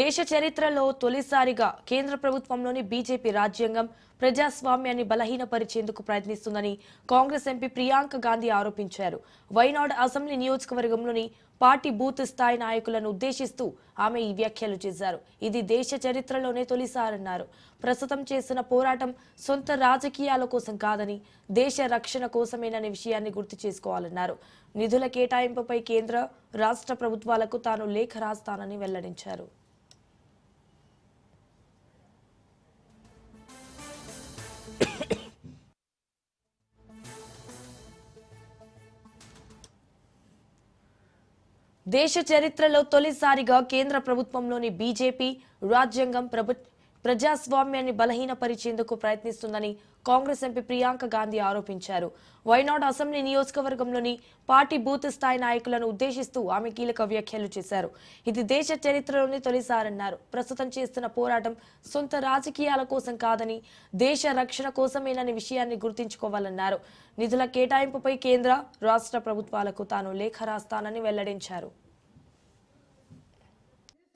దేశ చరిత్రలో తొలిసారిగా కేంద్ర ప్రభుత్వంలోని బీజేపీ రాజ్యాంగం ప్రజాస్వామ్యాన్ని బలహీనపరిచేందుకు ప్రయత్నిస్తుందని కాంగ్రెస్ ఎంపీ ప్రియాంక గాంధీ ఆరోపించారు. వైనాడ్ అసెంబ్లీ నియోజకవర్గంలోని పార్టీ బూత్ స్థాయి నాయకులను ఉద్దేశిస్తూ ఆమె ఈ వ్యాఖ్యలు చేశారు. ఇది దేశ చరిత్రలోనే తొలిసారన్నారు. ప్రస్తుతం చేస్తున్న పోరాటం సొంత రాజకీయాల కోసం కాదని దేశ రక్షణ కోసమేననే విషయాన్ని గుర్తు చేసుకోవాలన్నారు. నిధుల కేటాయింపుపై కేంద్ర రాష్ట్ర ప్రభుత్వాలకు తాను లేఖ రాస్తానని వెల్లడించారు. దేశ చరిత్రలో తొలిసారిగా కేంద్ర ప్రభుత్వంలోని బీజేపీ రాజ్యాంగం ప్రభు ప్రజాస్వామ్యాన్ని బలహీనపరిచేందుకు ప్రయత్నిస్తుందని కాంగ్రెస్ ఎంపీ ప్రియాంక గాంధీ ఆరోపించారు. వైనాడ్ అసెంబ్లీ నియోజకవర్గంలోని పార్టీ బూత్ స్థాయి నాయకులను ఉద్దేశిస్తూ ఆమె కీలక వ్యాఖ్యలు చేశారు. ఇది దేశ చరిత్రలోనే తొలిసారన్నారు. ప్రస్తుతం చేస్తున్న పోరాటం సొంత రాజకీయాల కోసం కాదని దేశ రక్షణ కోసమేనని విషయాన్ని గుర్తుంచుకోవాలన్నారు. నిధుల కేటాయింపుపై కేంద్ర రాష్ట్ర ప్రభుత్వాలకు తాను లేఖ రాస్తానని వెల్లడించారు.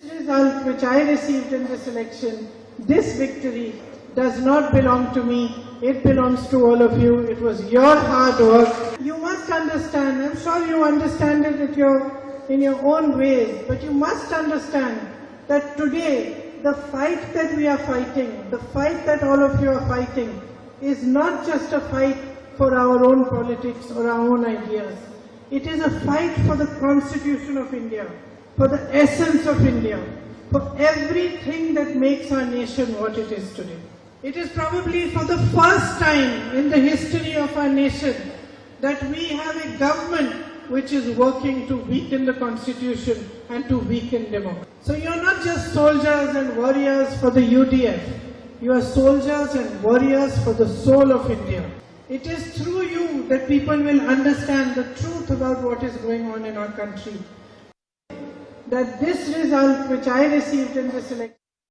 Result which I received in this election, this victory does not belong to me. It belongs to all of you. It was your hard work. You must understand, I'm sure you understand it your, in your own ways, but you must understand that today the fight that we are fighting, the fight that all of you are fighting, is not just a fight for our own politics or our own ideas. It is a fight for the Constitution of India, for the essence of India, for everything that makes our nation what it is today. It is probably for the first time in the history of our nation that we have a government which is working to weaken the constitution and to weaken democracy. So you're not just soldiers and warriors for the UDF. You are soldiers and warriors for the soul of India. It is through you that people will understand the truth about what is going on in our country. That this result which I received in this election